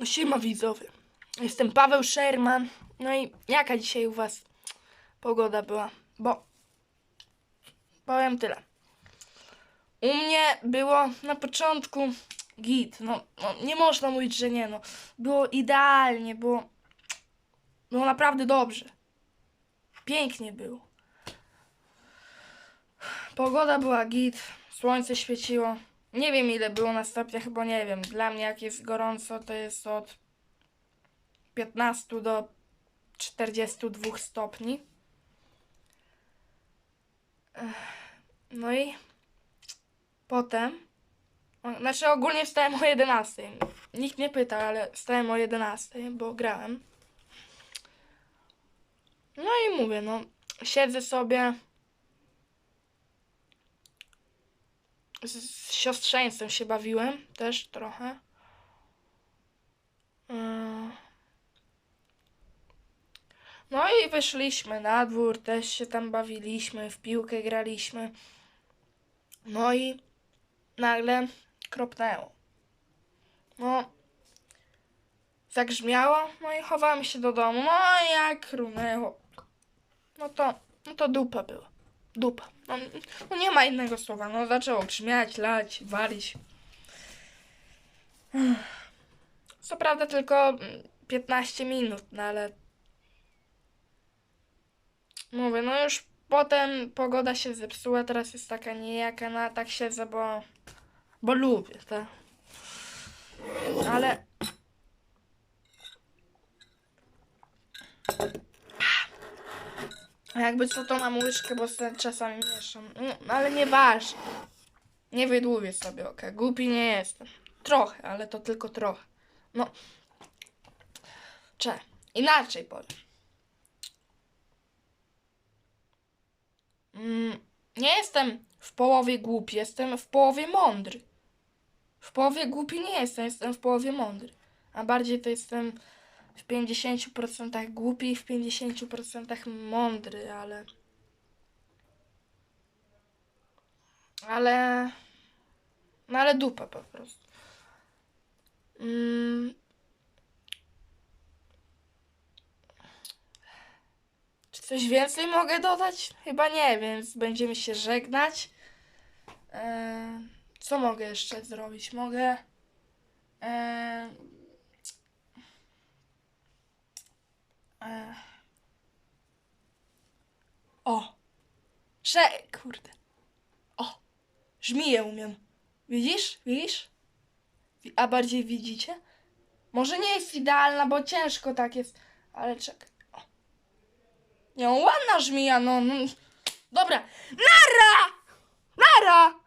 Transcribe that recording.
No siema widzowie. Jestem Paweł Sherman. No i jaka dzisiaj u was pogoda była? Bo powiem tyle. U mnie było na początku git. No, no nie można mówić, że nie. No. Było idealnie, było, było naprawdę dobrze. Pięknie było. Pogoda była git, słońce świeciło. Nie wiem ile było na stopniach, bo nie wiem. Dla mnie jak jest gorąco, to jest od 15 do 42 stopni. No i potem, znaczy ogólnie wstałem o 11. Nikt nie pytał, ale wstałem o 11, bo grałem. No i mówię, no, siedzę sobie. Z, z siostrzeńcem się bawiłem też trochę. Yy. No i wyszliśmy na dwór, też się tam bawiliśmy, w piłkę graliśmy. No i nagle kropnęło. No, zagrzmiało, no i chowałem się do domu. No i jak runęło. No to, no to dupa była. Dupa. No, no nie ma innego słowa. No zaczęło grzmiać, lać, walić. Co prawda tylko mm, 15 minut, no ale mówię, no już potem pogoda się zepsuła, teraz jest taka niejaka, no tak siedzę, bo bo lubię, tak. Ale Jakby co to mam łyżkę, bo sobie czasami mieszam. No, ale nieważne. Nie wydłubię sobie oka. Głupi nie jestem. Trochę, ale to tylko trochę. No. Cze. Inaczej powiem. Mm, nie jestem w połowie głupi, jestem w połowie mądry. W połowie głupi nie jestem, jestem w połowie mądry. A bardziej to jestem w 50% głupi i w 50% mądry, ale. Ale. No ale dupa po prostu. Mm. Czy coś więcej mogę dodać? Chyba nie, więc będziemy się żegnać. E, co mogę jeszcze zrobić? Mogę. E, O! Cze... Kurde. O! Żmiję umiem. Widzisz? Widzisz? Wi- A bardziej widzicie? Może nie jest idealna, bo ciężko tak jest, ale czekaj. O. Nie, ładna żmija, no, no. Dobra. Nara! Nara!